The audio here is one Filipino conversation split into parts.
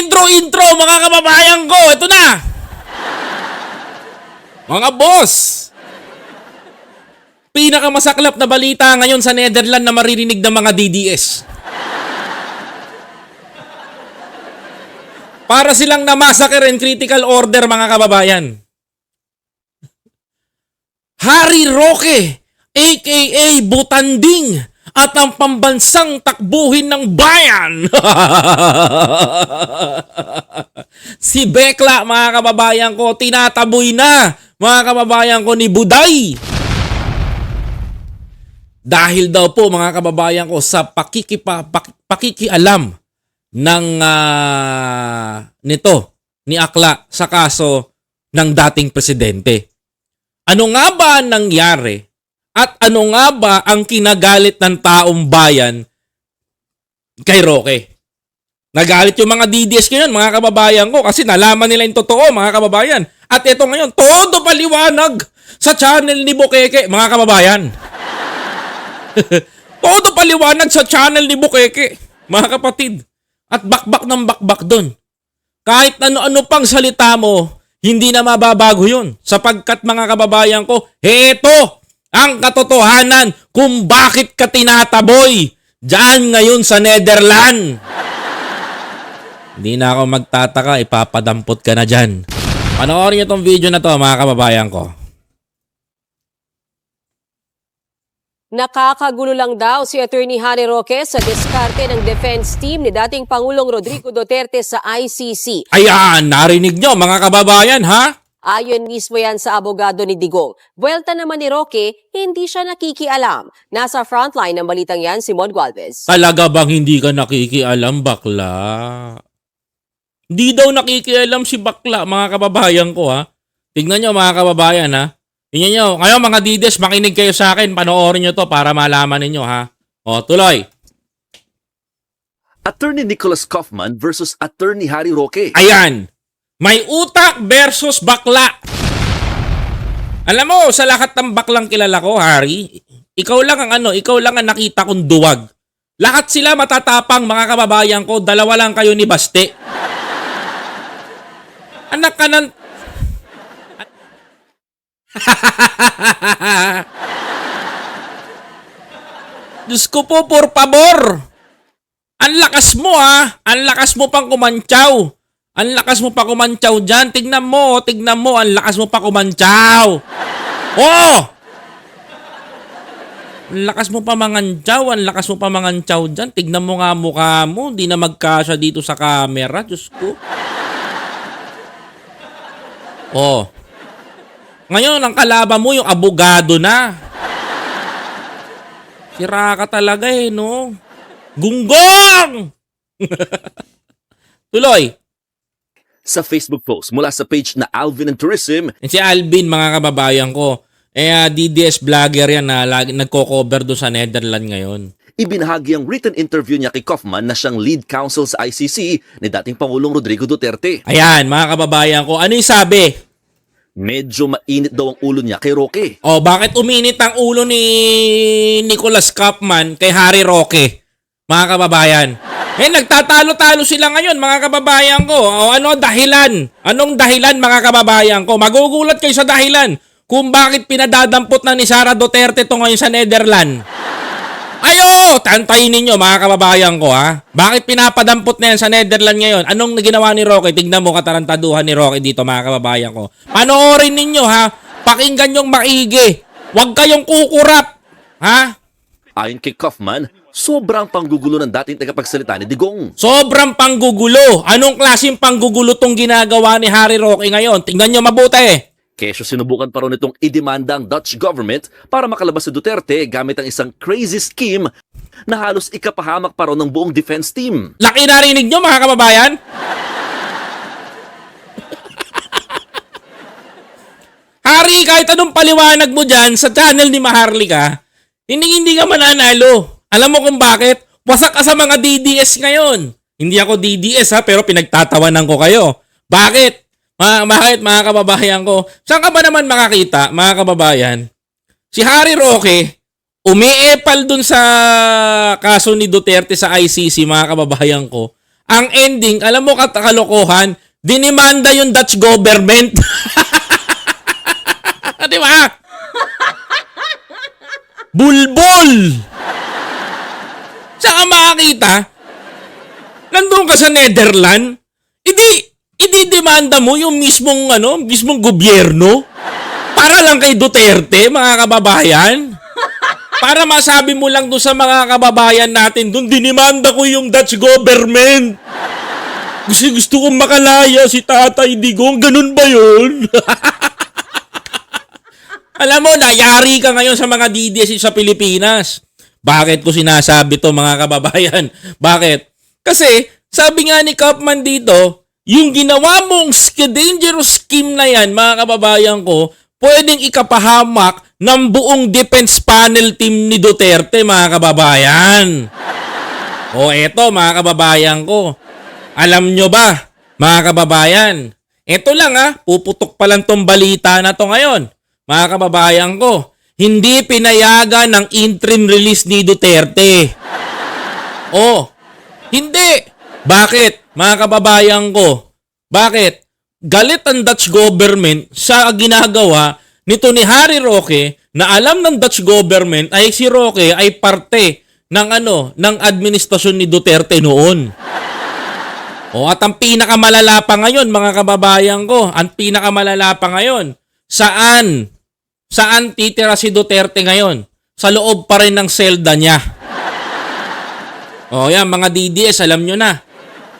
intro-intro mga kababayan ko. Ito na. Mga boss. Pinakamasaklap na balita ngayon sa Netherlands na maririnig ng mga DDS. Para silang namassacre in critical order mga kababayan. Hari Roque, aka Butanding, at ang pambansang takbuhin ng bayan. si Bekla, mga kababayan ko, tinataboy na, mga kababayan ko, ni Buday. Dahil daw po, mga kababayan ko, sa pakikipa, pak- pakikialam ng ah, nito, ni Akla, sa kaso ng dating presidente. Ano nga ba ang nangyari? At ano nga ba ang kinagalit ng taong bayan kay Roque? Nagalit yung mga DDS ngayon, mga kababayan ko, kasi nalaman nila yung totoo, mga kababayan. At ito ngayon, todo paliwanag sa channel ni Bukeke, mga kababayan. todo paliwanag sa channel ni Bukeke, mga kapatid. At bakbak ng bakbak doon. Kahit ano-ano pang salita mo, hindi na mababago yun. Sapagkat mga kababayan ko, heto ang katotohanan kung bakit ka tinataboy dyan ngayon sa Netherlands. Hindi na ako magtataka, ipapadampot ka na dyan. Panoorin niyo tong video na to mga kababayan ko. Nakakagulo lang daw si Attorney Harry Roque sa diskarte ng defense team ni dating Pangulong Rodrigo Duterte sa ICC. Ayan, narinig nyo mga kababayan ha? Ayon mismo yan sa abogado ni Digong. Buwelta naman ni Roque, hindi siya nakikialam. Nasa frontline ng balitang yan si Mon Gualvez. Talaga bang hindi ka nakikialam, bakla? Hindi daw nakikialam si bakla, mga kababayan ko, ha? Tignan nyo, mga kababayan, ha? Tingnan nyo. Ngayon, mga dides, makinig kayo sa akin. Panoorin nyo to para malaman ninyo, ha? O, tuloy. Attorney Nicholas Kaufman versus Attorney Harry Roque. Ayan. May utak versus bakla. Alam mo, sa lahat ng baklang kilala ko, Harry, ikaw lang ang ano, ikaw lang ang nakita kong duwag. Lahat sila matatapang, mga kababayan ko. Dalawa lang kayo ni Baste. Anak ka ng... Diyos ko po, por favor. Ang lakas mo ha. Ang lakas mo pang kumantsaw. Ang lakas mo pa kumantsaw dyan. Tignan mo, tignan mo. Ang lakas mo pa kumantsaw. Oh! Ang lakas mo pa mangantsaw. Ang lakas mo pa mangantsaw dyan. Tignan mo nga mukha mo. Hindi na magkasya dito sa camera. Diyos ko. Oh. Ngayon, ang kalaban mo yung abogado na. Sira ka talaga eh, no? Gunggong! Tuloy. Sa Facebook post mula sa page na Alvin and Tourism, Yan Si Alvin, mga kababayan ko. Eh, ah, DDS vlogger yan na lagi, nagko-cover doon sa Netherlands ngayon. ibinahagi ang written interview niya kay Kaufman na siyang lead counsel sa ICC ni dating Pangulong Rodrigo Duterte. Ayan, mga kababayan ko. Ano yung sabi? Medyo mainit daw ang ulo niya kay Roque. O, bakit uminit ang ulo ni Nicholas Kaufman kay Harry Roque? Mga kababayan. Eh, nagtatalo-talo sila ngayon, mga kababayan ko. O, ano dahilan? Anong dahilan, mga kababayan ko? Magugulat kayo sa dahilan kung bakit pinadadampot na ni Sara Duterte to ngayon sa Netherlands. Ayo, tantayin ninyo mga kababayan ko ha. Bakit pinapadampot na yan sa Netherlands ngayon? Anong ginawa ni Roque? Tignan mo katarantaduhan ni Roque dito mga kababayan ko. Panoorin ninyo ha. Pakinggan yung maigi. Huwag kayong kukurap. Ha? Ayon kay Kaufman, sobrang panggugulo ng dating tagapagsalita ni Digong. Sobrang panggugulo. Anong klaseng panggugulo tong ginagawa ni Harry Roque ngayon? Tingnan nyo mabuti. Kesyo sinubukan pa rin itong idemanda ang Dutch government para makalabas si Duterte gamit ang isang crazy scheme na halos ikapahamak pa rin ng buong defense team. Laki narinig nyo mga kababayan? Hari, kahit anong paliwanag mo dyan sa channel ni Maharlika, hindi hindi ka mananalo. Alam mo kung bakit? Wasak ka sa mga DDS ngayon. Hindi ako DDS ha, pero pinagtatawanan ko kayo. Bakit? Ma bakit mga kababayan ko? Saan ka ba naman makakita, mga kababayan? Si Harry Roque, umiepal dun sa kaso ni Duterte sa ICC, mga kababayan ko, Ang ending, alam mo kalokohan, dinimanda yung Dutch government. Di ba? Bulbol! Saka makakita, nandun ka sa Netherland, hindi, ididemanda mo yung mismong, ano, mismong gobyerno para lang kay Duterte, mga kababayan. Para masabi mo lang doon sa mga kababayan natin, doon dinimanda ko yung Dutch government. Kasi gusto kong makalaya si Tatay Digong, ganun ba yun? Alam mo, nayari ka ngayon sa mga DDS sa Pilipinas. Bakit ko sinasabi to mga kababayan? Bakit? Kasi, sabi nga ni Kaufman dito, yung ginawa mong dangerous scheme na yan, mga kababayan ko, pwedeng ikapahamak ng buong defense panel team ni Duterte, mga kababayan. O eto, mga kababayan ko. Alam nyo ba, mga kababayan, eto lang ha, puputok pa lang tong balita na to ngayon. Mga kababayan ko, hindi pinayagan ng interim release ni Duterte. Oh, hindi. Bakit? Mga kababayan ko, bakit? Galit ang Dutch government sa ginagawa nito ni Harry Roque na alam ng Dutch government ay si Roque ay parte ng ano, ng administrasyon ni Duterte noon. O at ang pinakamalala pa ngayon mga kababayan ko, ang pinakamalala pa ngayon, saan? Saan titira si Duterte ngayon? Sa loob pa rin ng selda niya. O yan mga DDS, alam nyo na.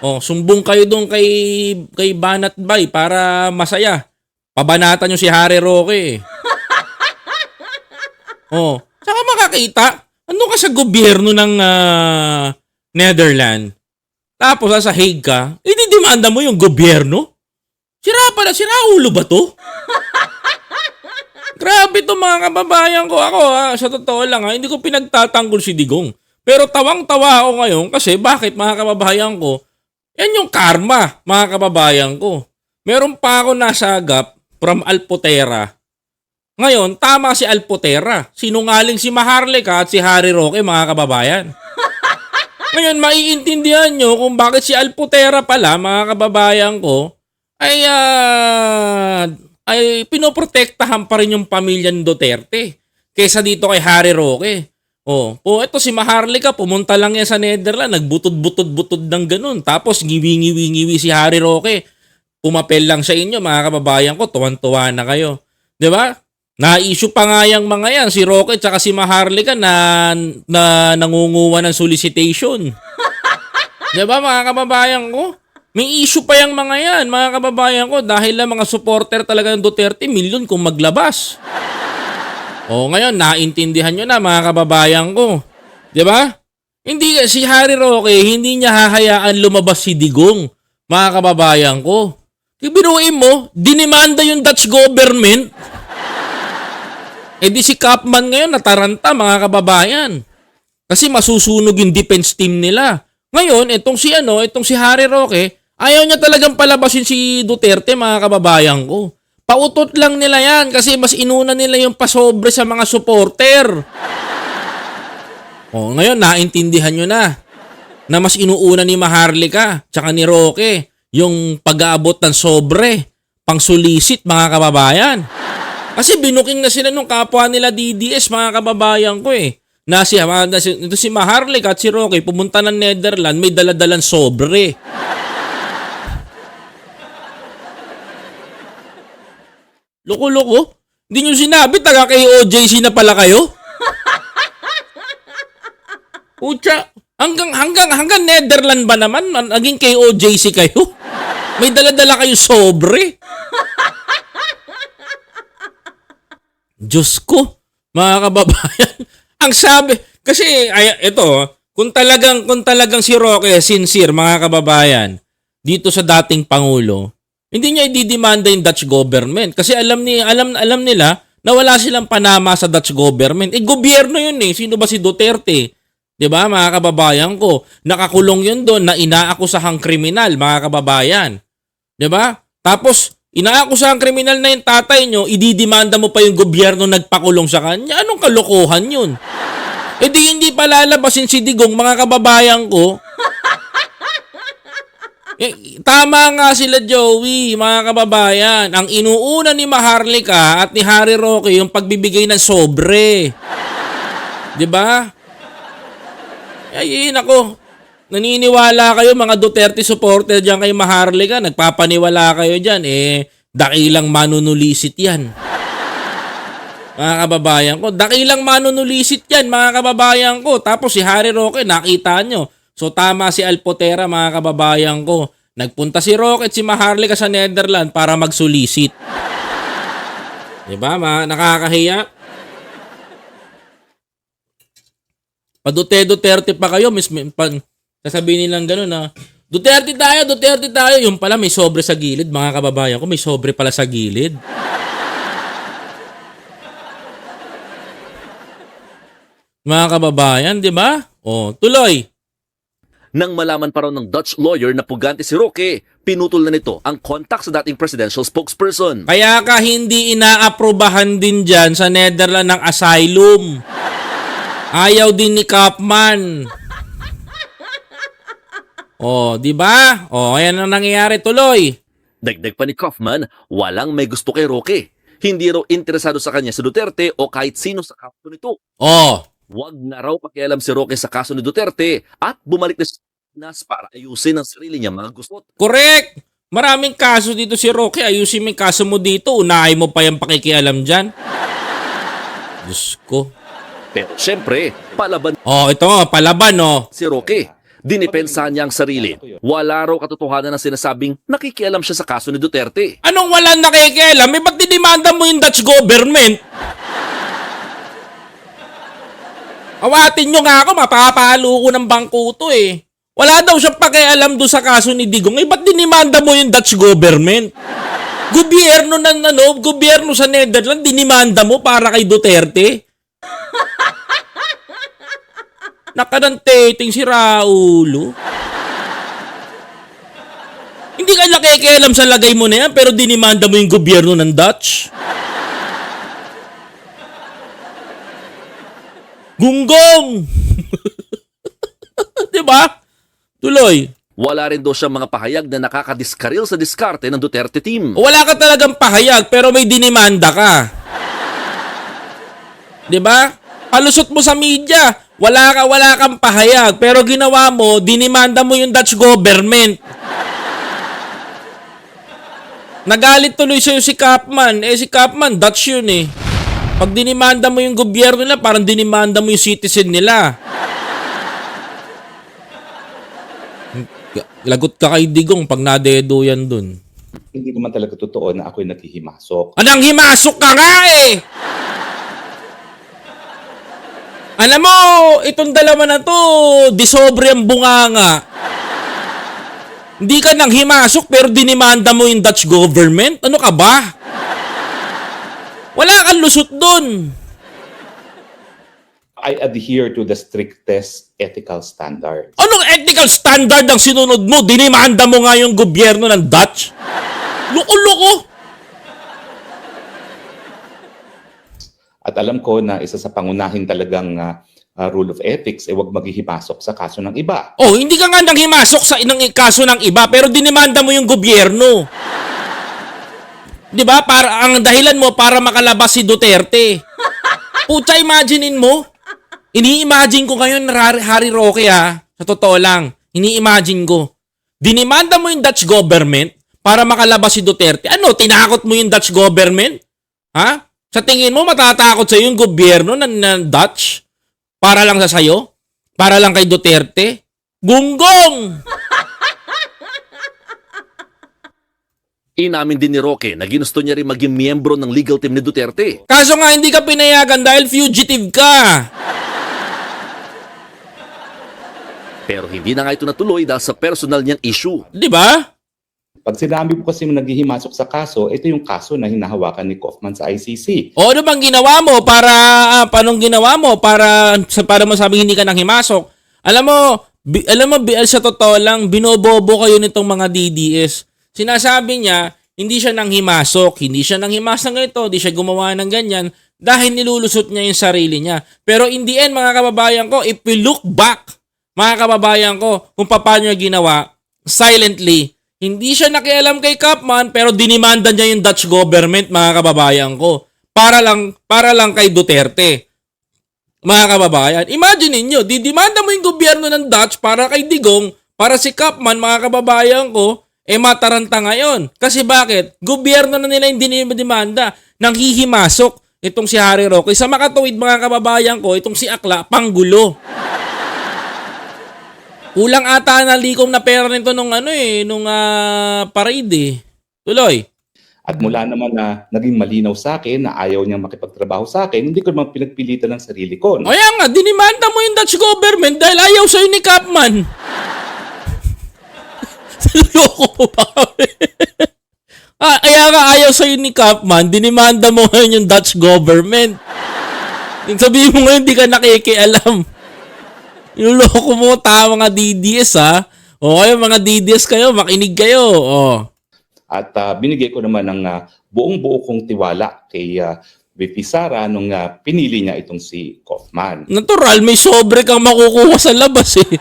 O sumbong kayo doon kay, kay Banat Bay para masaya. Pabanatan nyo si Harry Roque. O, saka makakita, ano ka sa gobyerno ng ah, Netherlands? Tapos sa Hague ka, ididemanda mo yung gobyerno? Sira pala, sira ulo ba to? Grabe to mga kababayan ko. Ako ha, sa totoo lang ha, hindi ko pinagtatanggol si Digong. Pero tawang-tawa ako ngayon kasi bakit mga kababayan ko, yan yung karma mga kababayan ko. Meron pa ako nasagap from Alpotera. Ngayon, tama si Alpotera. Sinungaling si Maharlika at si Harry Roque mga kababayan. Ngayon, maiintindihan nyo kung bakit si Alputera pala, mga kababayan ko, ay, ah, ay pinoprotektahan pa rin yung pamilya ni Duterte kesa dito kay Harry Roque. Oh, po ito si Maharlika, pumunta lang yan sa Netherlands, nagbutod-butod-butod ng ganun. Tapos ngiwi-ngiwi-ngiwi si Harry Roque. Pumapel lang sa inyo, mga kababayan ko, tuwan-tuwa na kayo. 'Di ba? Na-issue pa nga yung mga yan, si Roque tsaka si Maharlika na, na nangunguha ng solicitation. Di ba mga kababayan ko? May issue pa yung mga yan, mga kababayan ko, dahil lang mga supporter talaga ng Duterte, milyon kung maglabas. O ngayon, naintindihan nyo na mga kababayan ko. Di ba? Hindi, si Harry Roque, hindi niya hahayaan lumabas si Digong, mga kababayan ko. Ibiruin mo, dinimanda yung Dutch government. Eh di si Kapman ngayon nataranta mga kababayan. Kasi masusunog yung defense team nila. Ngayon, itong si ano, itong si Harry Roque, ayaw niya talagang palabasin si Duterte mga kababayan ko. Pautot lang nila yan kasi mas inuna nila yung pasobre sa mga supporter. O, ngayon naintindihan nyo na na mas inuuna ni Maharlika tsaka ni Roque yung pag-aabot ng sobre pang sulisit mga kababayan. Kasi binuking na sila nung kapwa nila DDS mga kababayan ko eh. Na si, na si, ito si Maharlik at si Roque pumunta ng Netherlands may daladalang sobre. Loko-loko? Hindi nyo sinabi taga kay OJC na pala kayo? Pucha, hanggang hanggang hanggang Netherlands ba naman naging kay OJC kayo? May daladala kayo sobre. Diyos ko, mga kababayan. Ang sabi, kasi ay, ito, kung talagang kung talagang si Roque sincere, mga kababayan, dito sa dating pangulo, hindi niya ididemanda yung Dutch government kasi alam ni alam alam nila na wala silang panama sa Dutch government. Eh gobyerno 'yun eh. Sino ba si Duterte? 'Di ba, mga kababayan ko? Nakakulong 'yun doon na inaakusahang kriminal, mga kababayan. 'Di ba? Tapos inaakusahang kriminal na yung tatay nyo, ididimanda mo pa yung gobyerno nagpakulong sa kanya. Anong kalokohan 'yun? Eh di hindi pa lalabasin si Digong, mga kababayan ko. Eh, tama nga sila Joey, mga kababayan. Ang inuuna ni Maharlika at ni Harry Roque yung pagbibigay ng sobre. 'Di ba? Ay, nako. Naniniwala kayo mga Duterte supporter diyan kay Maharlika, nagpapaniwala kayo diyan eh dakilang manunulisit 'yan. Mga kababayan ko, dakilang manunulisit 'yan, mga kababayan ko. Tapos si Harry Roque nakita nyo. So tama si Alpotera mga kababayan ko. Nagpunta si Roque at si Maharlika sa Netherlands para magsulisit. 'Di ba? Ma nakakahiya. Pa Duterte pa kayo, mis pa, sasabihin nilang gano'n na Duterte tayo, Duterte tayo. Yung pala may sobre sa gilid, mga kababayan ko, may sobre pala sa gilid. Mga kababayan, di ba? Oh, tuloy. Nang malaman pa raw ng Dutch lawyer na pugante si Roque, pinutol na nito ang contact sa dating presidential spokesperson. Kaya ka hindi inaaprobahan din dyan sa Netherlands ng asylum. Ayaw din ni Kapman. Oh, di ba? Oh, ayan ang nangyayari tuloy. Dagdag pa ni Kaufman, walang may gusto kay Roque. Hindi raw interesado sa kanya si Duterte o kahit sino sa kaso nito. Oh, Huwag na raw pakialam si Roque sa kaso ni Duterte at bumalik na sa Pinas para ayusin ang sarili niya mga gusto. correct. Maraming kaso dito si Roque. Ayusin mo yung kaso mo dito. Unahin mo pa yung pakikialam dyan. Diyos ko. Pero syempre, palaban Oh, ito nga, palaban, oh. si Roque. Dinipensa niya ang sarili. Wala raw katotohanan na sinasabing nakikialam siya sa kaso ni Duterte. Anong walang nakikialam? Eh, ba't dinimanda mo yung Dutch government? Awatin nyo nga ako, mapapalo ko ng bangko to eh. Wala daw siyang pakialam doon sa kaso ni Digong. Eh, ba't dinimanda mo yung Dutch government? Gobyerno ng ano, gobyerno sa Netherlands, dinimanda mo para kay Duterte? Nakananteting si Raulo. Hindi ka nakikialam sa lagay mo na yan, pero dinimanda mo yung gobyerno ng Dutch. Gunggong! Di ba? Tuloy. Wala rin daw siyang mga pahayag na nakakadiskaril sa diskarte ng Duterte team. Wala ka talagang pahayag, pero may dinimanda ka. Di ba? Palusot mo sa media. Wala ka, wala kang pahayag, pero ginawa mo, dinimanda mo yung Dutch government. Nagalit tuloy sa'yo si Kapman. Eh, si Kapman, Dutch yun eh. Pag dinimanda mo yung gobyerno nila, parang dinimanda mo yung citizen nila. Lagot ka kay Digong pag nadedo yan dun. hindi naman talaga totoo na ako'y naghihimasok. Anang himasok ka nga eh! Alam mo, itong dalawa na to, disobre ang bunganga. Hindi ka nang himasok pero dinimanda mo yung Dutch government? Ano ka ba? Wala kang lusot dun. I adhere to the strictest ethical standards. Anong ethical standard ang sinunod mo? Dinimanda mo nga yung gobyerno ng Dutch? Loko-loko! At alam ko na isa sa pangunahin talagang ah, ah, rule of ethics ay huwag maghihimasok sa kaso ng iba. Oh, hindi ka nga nang himasok sa inang kaso ng iba pero dinimanda mo yung gobyerno. 'Di ba? Para ang dahilan mo para makalabas si Duterte. Pucha, imaginein mo. Ini-imagine ko ngayon Harry, Roque ha. Sa totoo lang, ini-imagine ko. Dinimanda mo yung Dutch government para makalabas si Duterte. Ano, tinakot mo yung Dutch government? Ha? Sa tingin mo matatakot sa yung gobyerno ng, ng Dutch? Para lang sa sayo? Para lang kay Duterte? Gunggong! Inamin din ni Roque na ginusto niya rin maging miyembro ng legal team ni Duterte. Kaso nga hindi ka pinayagan dahil fugitive ka. Pero hindi na nga ito natuloy dahil sa personal niyang issue. Di ba? Pag sinabi mo kasi naghihimasok sa kaso, ito yung kaso na hinahawakan ni Kaufman sa ICC. O ano bang ginawa mo para ah, paanong ginawa mo para sa para mo sabing hindi ka nang himasok? Alam mo, bi, alam mo bi- sa totoo lang binobobo kayo nitong mga DDS. Sinasabi niya hindi siya nang himasok, hindi siya nang himasok ng ito, hindi siya gumawa ng ganyan dahil nilulusot niya yung sarili niya. Pero in the end mga kababayan ko, if we look back, mga kababayan ko, kung paano niya ginawa, silently. Hindi siya nakialam kay Kapman pero dinimanda niya yung Dutch government, mga kababayan ko. Para lang para lang kay Duterte. Mga kababayan, imagine niyo, didimanda mo yung gobyerno ng Dutch para kay Digong, para si Kapman, mga kababayan ko, eh mataranta ngayon. Kasi bakit? Gobyerno na nila yung dinimanda. Nang hihimasok itong si Harry Roque. Sa makatuwid mga kababayan ko, itong si Akla, panggulo. Kulang ata na likom na pera nito nung ano eh, nung ah, parade eh. Tuloy. At mula naman na naging malinaw sa akin na ayaw niyang makipagtrabaho sa akin, hindi ko naman pinagpilitan ng sarili ko. no? Kaya nga, dinimanda mo yung Dutch government dahil ayaw sa'yo ni Kapman. Loko ba ah, kaya nga ayaw sa'yo ni Kapman, dinimanda mo ngayon yung Dutch government. Yung sabihin mo ngayon, di ka nakikialam. Yung loko mo, tama mga DDS ha. O kayo mga DDS kayo, makinig kayo. O. At ah, binigay ko naman ng ah, buong buo kong tiwala kay uh, VP Sara nung ah, pinili niya itong si Kaufman. Natural, may sobre kang makukuha sa labas eh.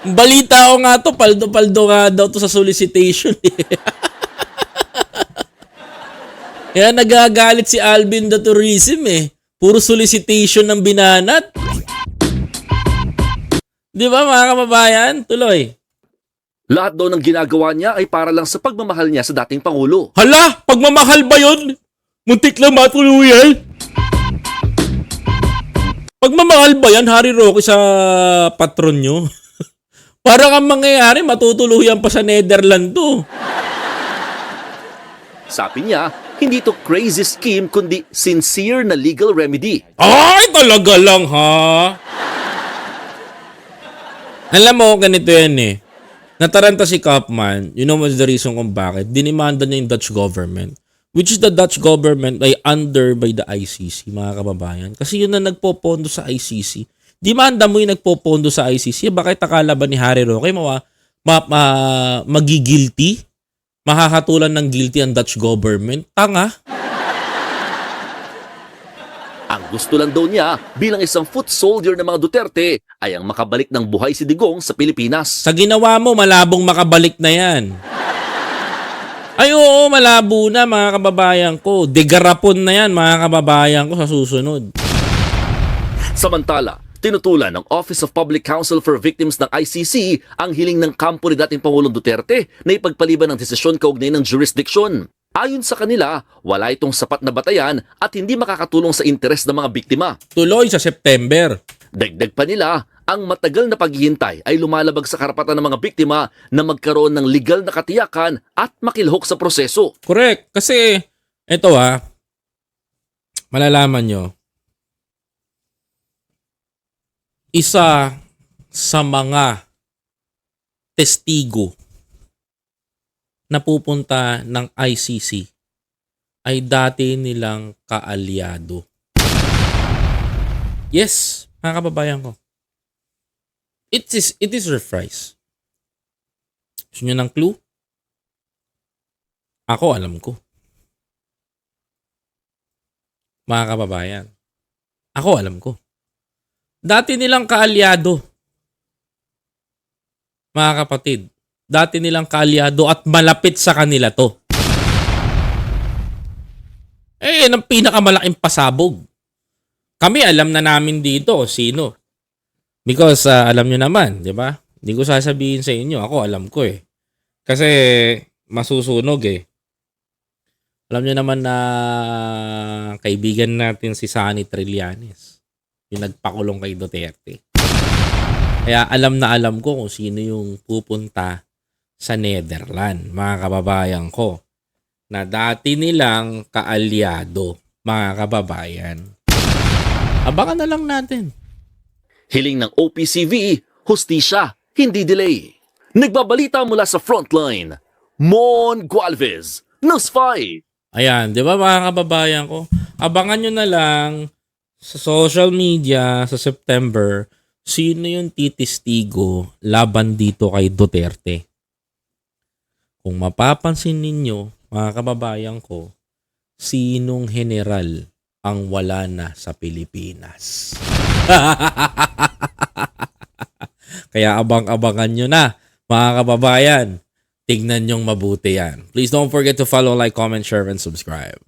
Balita ko nga to, paldo-paldo nga daw to sa solicitation eh. Kaya nagagalit si Alvin the Tourism eh. Puro solicitation ng binanat. Di ba mga kababayan? Tuloy. Lahat daw ng ginagawa niya ay para lang sa pagmamahal niya sa dating Pangulo. Hala, pagmamahal ba yun? Muntik lang matuluyan. Pagmamahal ba yan, Harry Roque, sa patron nyo? Para kang mangyayari, matutuluyan pa sa Netherland to. Sabi niya, hindi to crazy scheme kundi sincere na legal remedy. Ay, talaga lang ha? Alam mo, ganito yan eh. Nataranta si Kaufman, you know what's the reason kung bakit? Dinimanda niya yung Dutch government. Which is the Dutch government ay under by the ICC, mga kababayan. Kasi yun na nagpopondo sa ICC. Demanda mo yung nagpopondo sa ICC. Bakit akala ba ni Harry Roque mawa, ma, ma, magigilty? Mahahatulan ng guilty ang Dutch government? Tanga. Ang gusto lang daw niya bilang isang foot soldier ng mga Duterte ay ang makabalik ng buhay si Digong sa Pilipinas. Sa ginawa mo, malabong makabalik na yan. Ay oo, malabo na mga kababayan ko. Degarapon na yan mga kababayan ko sa susunod. Samantala, tinutulan ng Office of Public Counsel for Victims ng ICC ang hiling ng kampo ni dating Pangulong Duterte na ipagpaliban ng desisyon kaugnay ng jurisdiction. Ayon sa kanila, wala itong sapat na batayan at hindi makakatulong sa interes ng mga biktima. Tuloy sa September. Dagdag pa nila, ang matagal na paghihintay ay lumalabag sa karapatan ng mga biktima na magkaroon ng legal na katiyakan at makilhok sa proseso. Correct. Kasi, eto ha, malalaman nyo, isa sa mga testigo na pupunta ng ICC ay dati nilang kaalyado. Yes, mga kababayan ko. It is, it is reprise. Gusto nyo ng clue? Ako alam ko. Mga kababayan. Ako alam ko. Dati nilang kaalyado. Mga kapatid. Dati nilang kaalyado at malapit sa kanila to. Eh, yan ang pinakamalaking pasabog. Kami alam na namin dito sino. Because ah, alam nyo naman, di ba? Hindi ko sasabihin sa inyo. Ako alam ko eh. Kasi masusunog eh. Alam nyo naman na kaibigan natin si Sunny Trillanes. Yung nagpakulong kay Duterte. Kaya alam na alam ko kung sino yung pupunta sa Netherland, mga kababayan ko. Na dati nilang kaalyado, mga kababayan. Abangan na lang natin. Hiling ng OPCV, hustisya, hindi delay. Nagbabalita mula sa frontline, Mon Gualvez, News 5. Ayan, di ba mga kababayan ko? Abangan nyo na lang sa social media sa September sino yung titistigo laban dito kay Duterte. Kung mapapansin ninyo, mga kababayan ko, sinong general ang wala na sa Pilipinas? Kaya abang-abangan nyo na, mga kababayan. Tignan nyong mabuti yan. Please don't forget to follow, like, comment, share, and subscribe.